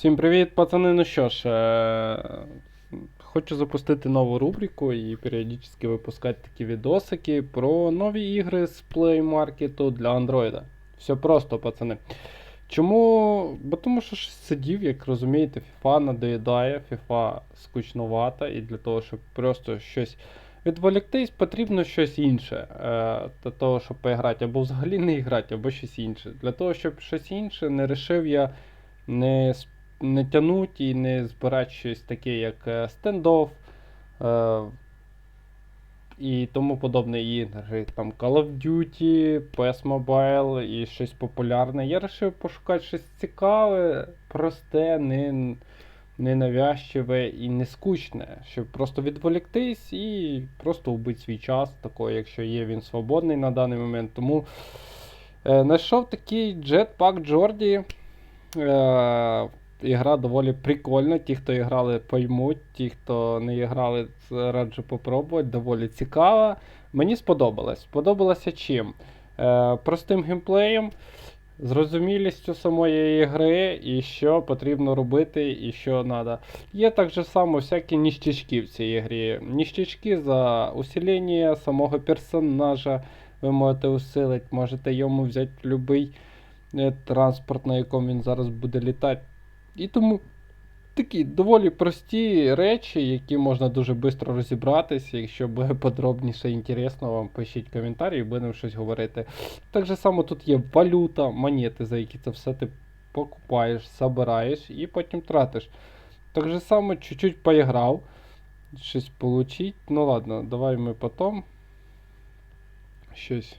Всім привіт, пацани. Ну що ж, е- хочу запустити нову рубрику і періодично випускати такі відосики про нові ігри з Play Market для Android. Все просто, пацани. Чому? Бо тому що сидів, як розумієте, FIFA надоїдає, FIFA скучновата, і для того, щоб просто щось відволіктись, потрібно щось інше. Е, для того, щоб поіграти, або взагалі не грати, або щось інше. Для того, щоб щось інше, не рішив я не, не тянуть і не збирати щось таке, як е, стендов е, і тому подобне ігри. Там Call of Duty, PS Mobile і щось популярне. Я вирішив пошукати щось цікаве, просте, не, не навязчиве і не скучне, щоб просто відволіктись і просто вбити свій час, такий, якщо є він свободний на даний момент. Тому е, знайшов такий Jetpack Jordi. Е, ігра доволі прикольна. Ті, хто грали, поймуть, ті, хто не грали, раджу попробувати. Доволі цікава. Мені сподобалось. Сподобалося чим? Е, простим геймплеєм, зрозумілістю самої ігри, і що потрібно робити, і що треба. Є так же само всякі ніштячки в цій ігрі. Ніштячки за усилення самого персонажа. Ви можете усилити, можете йому взяти будь-який е, транспорт, на якому він зараз буде літати. І тому такі доволі прості речі, які можна дуже швидко розібратися. Якщо буде подробніше і інтересно, вам пишіть коментарі і будемо щось говорити. Так же само тут є валюта, монети, за які це все ти покупаєш, забираєш і потім тратиш. Так же само чуть-чуть поіграв. Щось получить. Ну ладно, давай ми потім. Щось.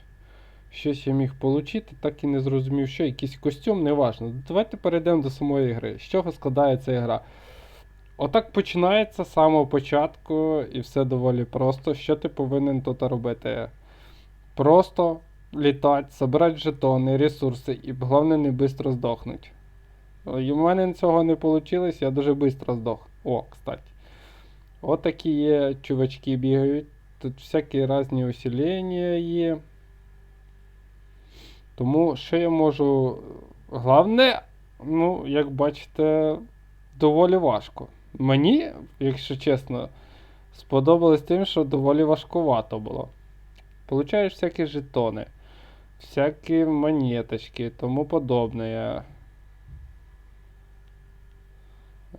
Щось я міг отримати, так і не зрозумів, що якийсь костюм, неважно. Давайте перейдемо до самої гри. З чого складається гра? Отак починається з самого початку, і все доволі просто. Що ти повинен тут робити? Просто літати, збирати жетони, ресурси, і головне не швидко здохнути. В мене цього не вийшло, я дуже швидко здох. О, кстати. Отакі є чувачки бігають. Тут всякі різні усилення є. Тому що я можу. Головне, ну, як бачите, доволі важко. Мені, якщо чесно, сподобалось тим, що доволі важкувато було. Получаєш всякі жетони, всякі монеточки, тому подобне.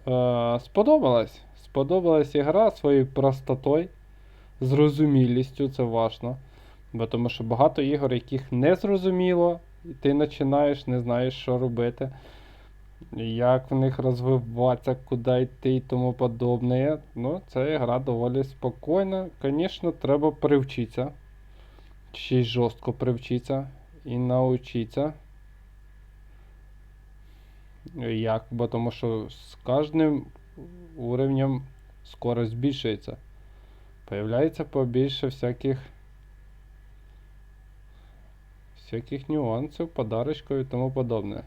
Е, сподобалась. Сподобалась ігра своєю простотою, зрозумілістю, це важно. Бо тому що багато ігор, яких не зрозуміло, і ти починаєш, не знаєш, що робити, як в них розвиватися, куди йти і тому подобне. Ну, ця гра доволі спокійна. Звісно, треба привчитися. Ще й жорстко привчитися і навчитися. Як? Бо тому що з кожним уровнем скорость збільшується. Появляється побільше всяких всяких нюансів, подарочків і тому подобне.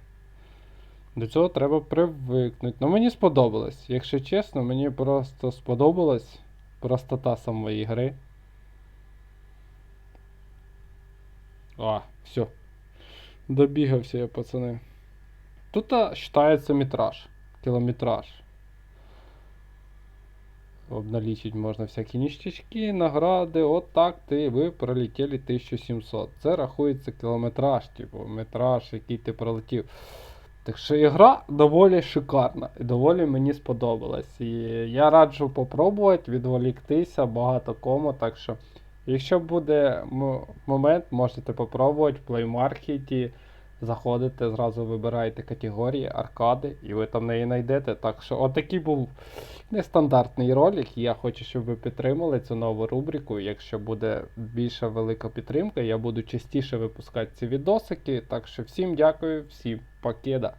До цього треба привикнути. Ну мені сподобалось. Якщо чесно, мені просто сподобалась простота самої гри. А, все. Добігався я, пацани. Тут вважається метраж. Кілометраж. Обналічить можна всякі ніштячки, награди. От так ти ви пролетіли 1700. Це рахується кілометраж, типу, метраж, який ти пролетів. Так що ігра доволі шикарна і доволі мені сподобалась. І я раджу попробувати відволіктися багато кому. Так що, якщо буде момент, можете попробувати в Market. Заходите, зразу вибираєте категорії, аркади, і ви там неї знайдете. Так що, отакий був нестандартний ролик. Я хочу, щоб ви підтримали цю нову рубрику. Якщо буде більша велика підтримка, я буду частіше випускати ці відосики. Так що всім дякую, всім покеда.